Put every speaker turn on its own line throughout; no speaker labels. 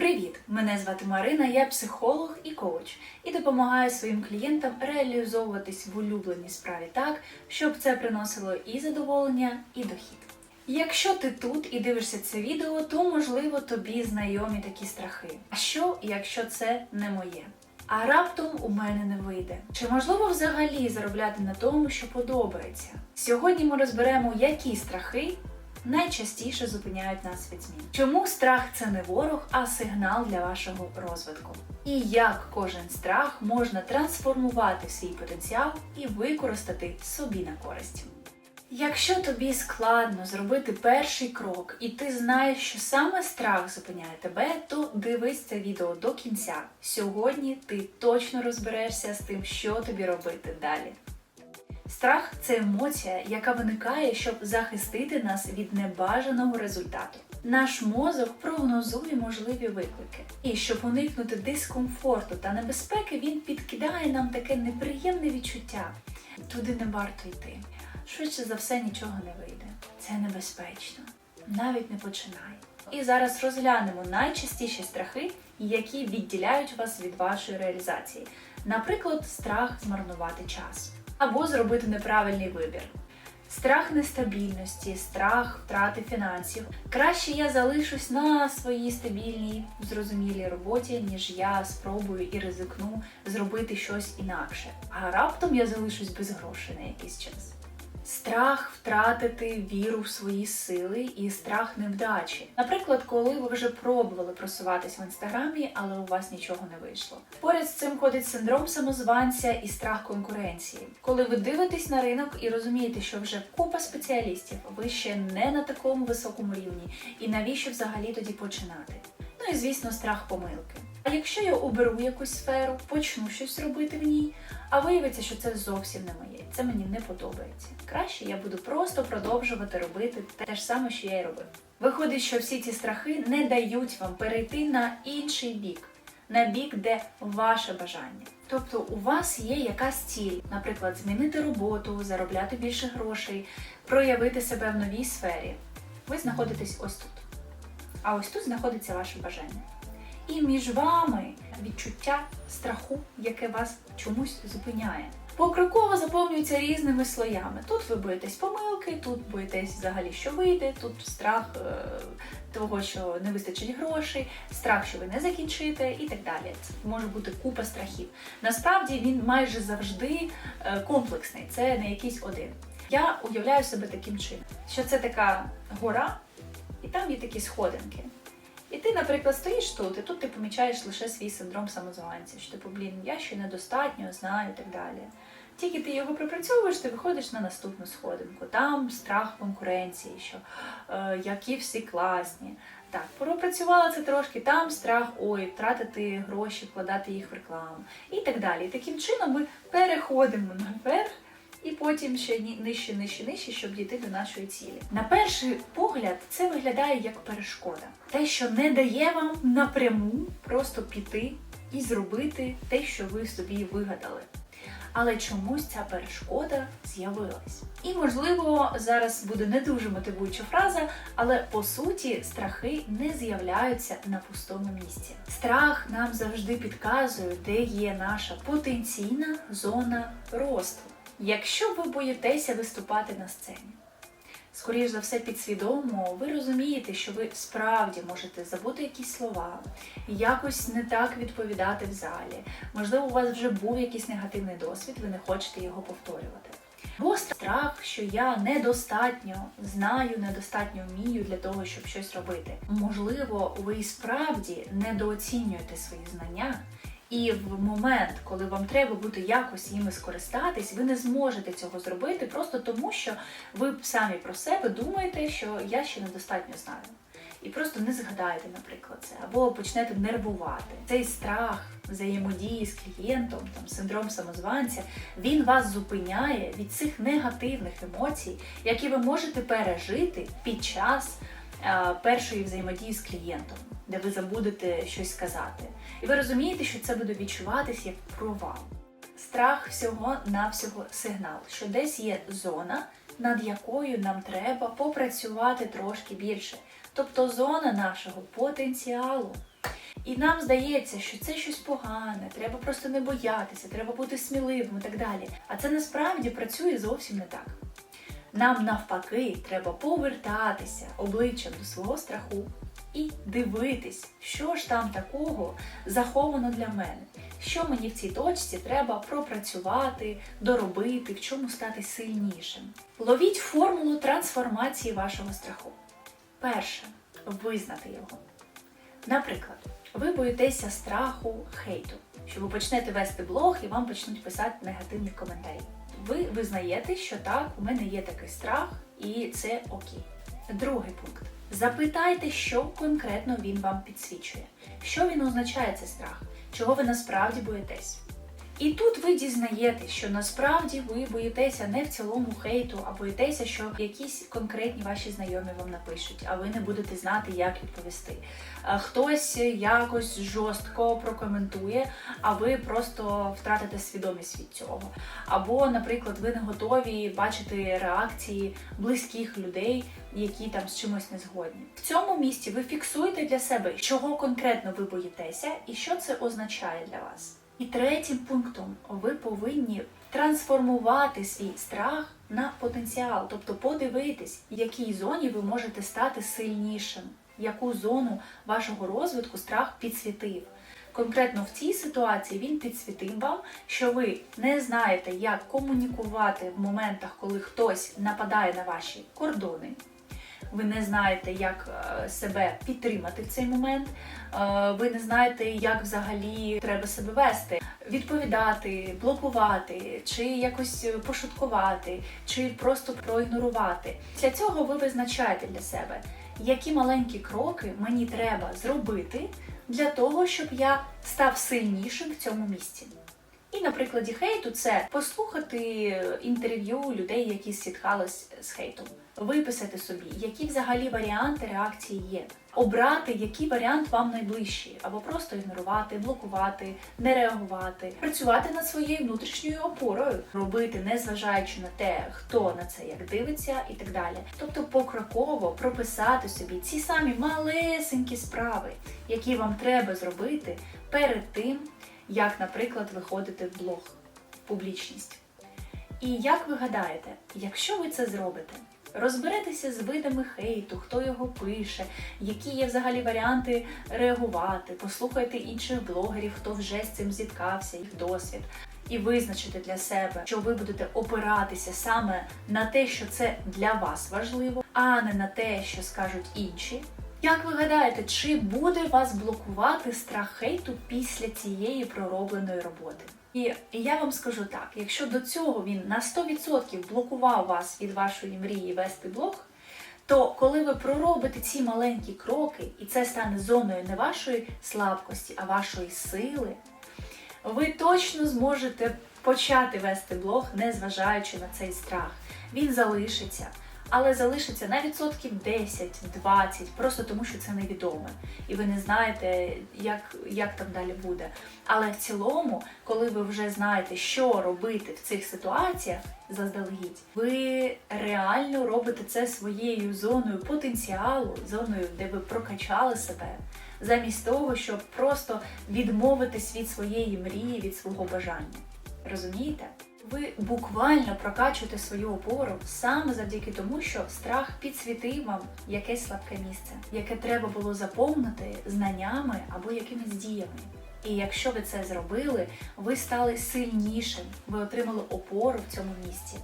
Привіт! Мене звати Марина, я психолог і коуч, і допомагаю своїм клієнтам реалізовуватись в улюбленій справі так, щоб це приносило і задоволення, і дохід. Якщо ти тут і дивишся це відео, то можливо тобі знайомі такі страхи. А що, якщо це не моє? А раптом у мене не вийде. Чи можливо взагалі заробляти на тому, що подобається? Сьогодні ми розберемо, які страхи найчастіше зупиняють нас від змін. Чому страх це не ворог, а сигнал для вашого розвитку? І як кожен страх можна трансформувати свій потенціал і використати собі на користь? Якщо тобі складно зробити перший крок, і ти знаєш, що саме страх зупиняє тебе, то дивись це відео до кінця. Сьогодні ти точно розберешся з тим, що тобі робити далі. Страх це емоція, яка виникає, щоб захистити нас від небажаного результату. Наш мозок прогнозує можливі виклики. І щоб уникнути дискомфорту та небезпеки, він підкидає нам таке неприємне відчуття. Туди не варто йти. Швидше за все нічого не вийде. Це небезпечно. Навіть не починай. І зараз розглянемо найчастіші страхи, які відділяють вас від вашої реалізації. Наприклад, страх змарнувати час або зробити неправильний вибір. Страх нестабільності, страх втрати фінансів. Краще я залишусь на своїй стабільній, зрозумілій роботі, ніж я спробую і ризикну зробити щось інакше. А раптом я залишусь без грошей на якийсь час. Страх втратити віру в свої сили і страх невдачі. Наприклад, коли ви вже пробували просуватись в інстаграмі, але у вас нічого не вийшло. Поряд з цим ходить синдром самозванця і страх конкуренції. Коли ви дивитесь на ринок і розумієте, що вже купа спеціалістів, ви ще не на такому високому рівні, і навіщо взагалі тоді починати? Ну і звісно, страх помилки. А якщо я оберу якусь сферу, почну щось робити в ній, а виявиться, що це зовсім не моє, це мені не подобається. Краще я буду просто продовжувати робити те ж саме, що я й робив. Виходить, що всі ці страхи не дають вам перейти на інший бік, на бік, де ваше бажання. Тобто у вас є якась ціль, наприклад, змінити роботу, заробляти більше грошей, проявити себе в новій сфері. Ви знаходитесь ось тут. А ось тут знаходиться ваше бажання. І між вами відчуття страху, яке вас чомусь зупиняє. Покроково заповнюється різними слоями. Тут ви боїтесь помилки, тут боїтесь взагалі, що вийде, тут страх е, того, що не вистачить грошей, страх, що ви не закінчите, і так далі. Це може бути купа страхів. Насправді він майже завжди е, комплексний, це не якийсь один. Я уявляю себе таким чином, що це така гора, і там є такі сходинки. І ти, наприклад, стоїш тут, і тут ти помічаєш лише свій синдром самозванця, що типу, блін, я ще недостатньо знаю і так далі. Тільки ти його пропрацьовуєш, ти виходиш на наступну сходинку. Там страх конкуренції, що е, які всі класні. Так, пропрацювала це трошки, там страх, ой, втратити гроші, вкладати їх в рекламу і так далі. І таким чином ми переходимо наверх. І потім ще нижче, нижче, нижче, щоб дійти до нашої цілі. На перший погляд, це виглядає як перешкода. Те, що не дає вам напряму просто піти і зробити те, що ви собі вигадали. Але чомусь ця перешкода з'явилась. І можливо, зараз буде не дуже мотивуюча фраза, але по суті страхи не з'являються на пустому місці. Страх нам завжди підказує, де є наша потенційна зона росту. Якщо ви боїтеся виступати на сцені, скоріш за все підсвідомо, ви розумієте, що ви справді можете забути якісь слова, якось не так відповідати в залі. Можливо, у вас вже був якийсь негативний досвід, ви не хочете його повторювати. Бо страх, що я недостатньо знаю, недостатньо вмію для того, щоб щось робити. Можливо, ви і справді недооцінюєте свої знання. І в момент, коли вам треба буде якось їми скористатись, ви не зможете цього зробити просто тому, що ви самі про себе думаєте, що я ще недостатньо знаю. І просто не згадаєте, наприклад, це, або почнете нервувати. Цей страх взаємодії з клієнтом, там синдром самозванця, він вас зупиняє від цих негативних емоцій, які ви можете пережити під час першої взаємодії з клієнтом, де ви забудете щось сказати. І ви розумієте, що це буде відчуватись як провал. Страх всього-навсього сигнал, що десь є зона, над якою нам треба попрацювати трошки більше. Тобто зона нашого потенціалу. І нам здається, що це щось погане, треба просто не боятися, треба бути сміливим і так далі. А це насправді працює зовсім не так. Нам навпаки треба повертатися обличчям до свого страху і дивитись, що ж там такого заховано для мене, що мені в цій точці треба пропрацювати, доробити, в чому стати сильнішим. Ловіть формулу трансформації вашого страху. Перше визнати його. Наприклад, ви боїтеся страху хейту, що ви почнете вести блог і вам почнуть писати негативні коментарі. Ви визнаєте, що так, у мене є такий страх, і це окей. Другий пункт. Запитайте, що конкретно він вам підсвічує, що він означає цей страх, чого ви насправді боїтесь. І тут ви дізнаєтесь, що насправді ви боїтеся не в цілому хейту, а боїтеся, що якісь конкретні ваші знайомі вам напишуть, а ви не будете знати, як відповісти. Хтось якось жорстко прокоментує, а ви просто втратите свідомість від цього. Або, наприклад, ви не готові бачити реакції близьких людей, які там з чимось не згодні. В цьому місці ви фіксуєте для себе, чого конкретно ви боїтеся і що це означає для вас. І третім пунктом ви повинні трансформувати свій страх на потенціал, тобто подивитись, в якій зоні ви можете стати сильнішим, яку зону вашого розвитку страх підсвітив. Конкретно в цій ситуації він підсвітив вам, що ви не знаєте, як комунікувати в моментах, коли хтось нападає на ваші кордони. Ви не знаєте, як е, себе підтримати в цей момент. Е, Ви не знаєте, як взагалі треба себе вести, відповідати, блокувати, чи якось пошуткувати, чи просто проігнорувати. Для цього ви визначаєте для себе, які маленькі кроки мені треба зробити для того, щоб я став сильнішим в цьому місці. І на прикладі хейту це послухати інтерв'ю людей, які зіткались з хейтом, виписати собі, які взагалі варіанти реакції є, обрати, який варіант вам найближчий, або просто ігнорувати, блокувати, не реагувати, працювати над своєю внутрішньою опорою, робити, не зважаючи на те, хто на це як дивиться, і так далі. Тобто покроково прописати собі ці самі малесенькі справи, які вам треба зробити перед тим як, наприклад, виходити в блог, публічність. І як ви гадаєте, якщо ви це зробите, розберетеся з видами хейту, хто його пише, які є взагалі варіанти реагувати, послухайте інших блогерів, хто вже з цим зіткався, їх досвід. І визначити для себе, що ви будете опиратися саме на те, що це для вас важливо, а не на те, що скажуть інші. Як ви гадаєте, чи буде вас блокувати страх хейту після цієї проробленої роботи? І я вам скажу так: якщо до цього він на 100% блокував вас від вашої мрії вести блог, то коли ви проробите ці маленькі кроки, і це стане зоною не вашої слабкості, а вашої сили, ви точно зможете почати вести блог, не зважаючи на цей страх. Він залишиться але залишиться на відсотків 10-20, просто тому що це невідоме. І ви не знаєте, як, як там далі буде. Але в цілому, коли ви вже знаєте, що робити в цих ситуаціях, заздалегідь, ви реально робите це своєю зоною потенціалу, зоною, де ви прокачали себе. Замість того, щоб просто відмовитись від своєї мрії, від свого бажання. Розумієте? Ви буквально прокачуєте свою опору саме завдяки тому, що страх підсвітив вам якесь слабке місце, яке треба було заповнити знаннями або якимись діями. І якщо ви це зробили, ви стали сильнішим, ви отримали опору в цьому місці.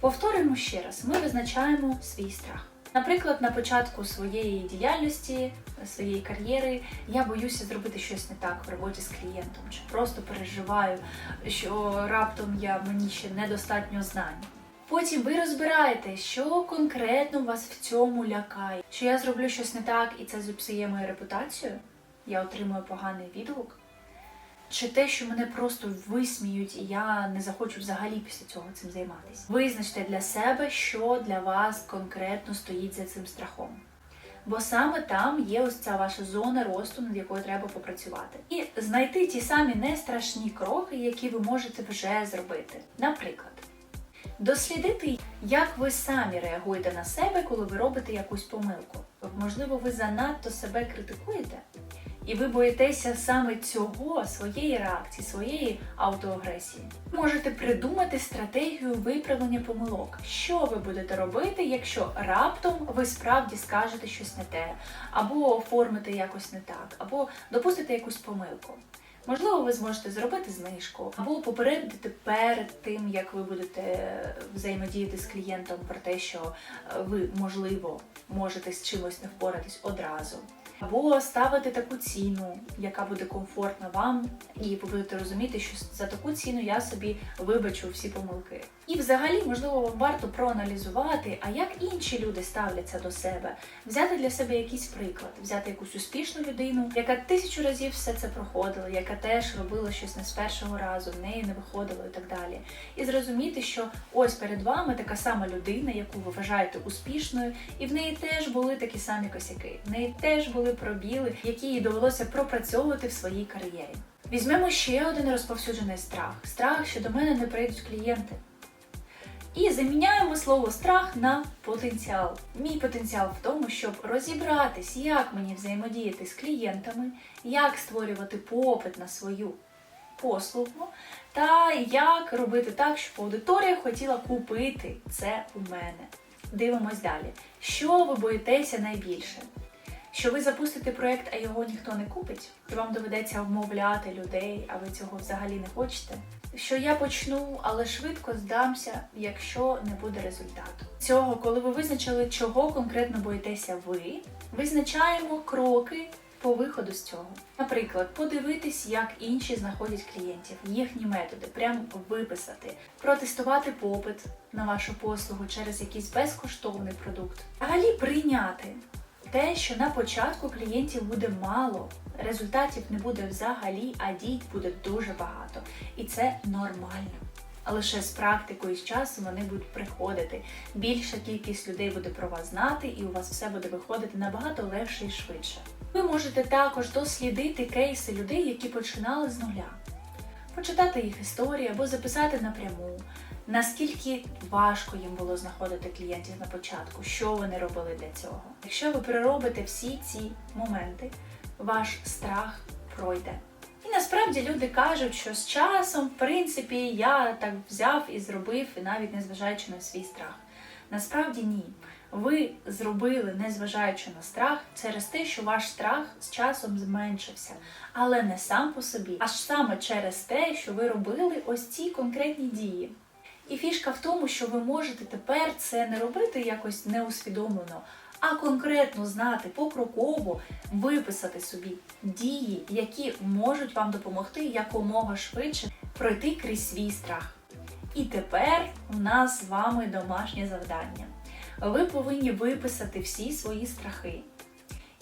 Повторюємо ще раз: ми визначаємо свій страх. Наприклад, на початку своєї діяльності, своєї кар'єри я боюся зробити щось не так в роботі з клієнтом, чи просто переживаю, що раптом я мені ще недостатньо знань. Потім ви розбираєте, що конкретно вас в цьому лякає, що я зроблю щось не так і це зіпсує мою репутацію, я отримую поганий відгук. Чи те, що мене просто висміють, і я не захочу взагалі після цього цим займатися. Визначте для себе, що для вас конкретно стоїть за цим страхом. Бо саме там є ось ця ваша зона росту, над якою треба попрацювати. І знайти ті самі нестрашні кроки, які ви можете вже зробити. Наприклад, дослідити, як ви самі реагуєте на себе, коли ви робите якусь помилку. Можливо, ви занадто себе критикуєте. І ви боїтеся саме цього, своєї реакції, своєї автоагресії. Можете придумати стратегію виправлення помилок. Що ви будете робити, якщо раптом ви справді скажете щось не те, або оформите якось не так, або допустите якусь помилку. Можливо, ви зможете зробити знижку або попередити перед тим, як ви будете взаємодіяти з клієнтом про те, що е, ви, можливо, можете з чимось не впоратись одразу. Або ставити таку ціну, яка буде комфортна вам, і ви будете розуміти, що за таку ціну я собі вибачу всі помилки. І взагалі, можливо, вам варто проаналізувати, а як інші люди ставляться до себе, взяти для себе якийсь приклад, взяти якусь успішну людину, яка тисячу разів все це проходила, яка теж робила щось не з першого разу, в неї не виходило і так далі. І зрозуміти, що ось перед вами така сама людина, яку ви вважаєте успішною, і в неї теж були такі самі косяки, в неї теж були пробіли, які їй довелося пропрацьовувати в своїй кар'єрі. Візьмемо ще один розповсюджений страх: страх, що до мене не прийдуть клієнти. І заміняємо слово страх на потенціал. Мій потенціал в тому, щоб розібратись, як мені взаємодіяти з клієнтами, як створювати попит на свою послугу, та як робити так, щоб аудиторія хотіла купити це у мене. Дивимось далі. Що ви боїтеся найбільше? Що ви запустите проєкт, а його ніхто не купить, що вам доведеться вмовляти людей, а ви цього взагалі не хочете. Що я почну, але швидко здамся, якщо не буде результату. Цього, коли ви визначили, чого конкретно боїтеся ви, визначаємо кроки по виходу з цього. Наприклад, подивитись, як інші знаходять клієнтів, їхні методи, прям виписати, протестувати попит на вашу послугу через якийсь безкоштовний продукт. Взагалі прийняти те, що на початку клієнтів буде мало, результатів не буде взагалі, а дій буде дуже багато. І це нормально. А лише з практикою і з часом вони будуть приходити. Більша кількість людей буде про вас знати, і у вас все буде виходити набагато легше і швидше. Ви можете також дослідити кейси людей, які починали з нуля, почитати їх історії або записати напряму. Наскільки важко їм було знаходити клієнтів на початку, що вони робили для цього? Якщо ви переробите всі ці моменти, ваш страх пройде. І насправді люди кажуть, що з часом, в принципі, я так взяв і зробив, і навіть незважаючи на свій страх. Насправді ні. Ви зробили, незважаючи на страх, через те, що ваш страх з часом зменшився, але не сам по собі, а саме через те, що ви робили ось ці конкретні дії. І фішка в тому, що ви можете тепер це не робити якось неусвідомлено, а конкретно знати покроково виписати собі дії, які можуть вам допомогти якомога швидше пройти крізь свій страх. І тепер у нас з вами домашнє завдання. Ви повинні виписати всі свої страхи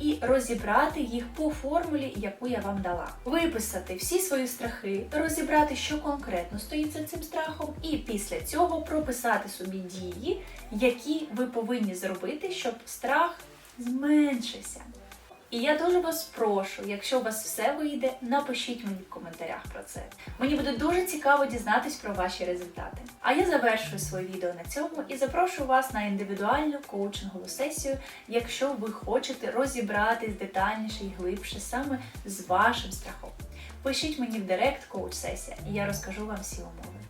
і розібрати їх по формулі, яку я вам дала. Виписати всі свої страхи, розібрати, що конкретно стоїть за цим страхом, і після цього прописати собі дії, які ви повинні зробити, щоб страх зменшився. І я дуже вас прошу, якщо у вас все вийде, напишіть мені в коментарях про це. Мені буде дуже цікаво дізнатись про ваші результати. А я завершую своє відео на цьому і запрошую вас на індивідуальну коучингову сесію, якщо ви хочете розібратись детальніше і глибше саме з вашим страхом. Пишіть мені в директ коуч сесія, і я розкажу вам всі умови.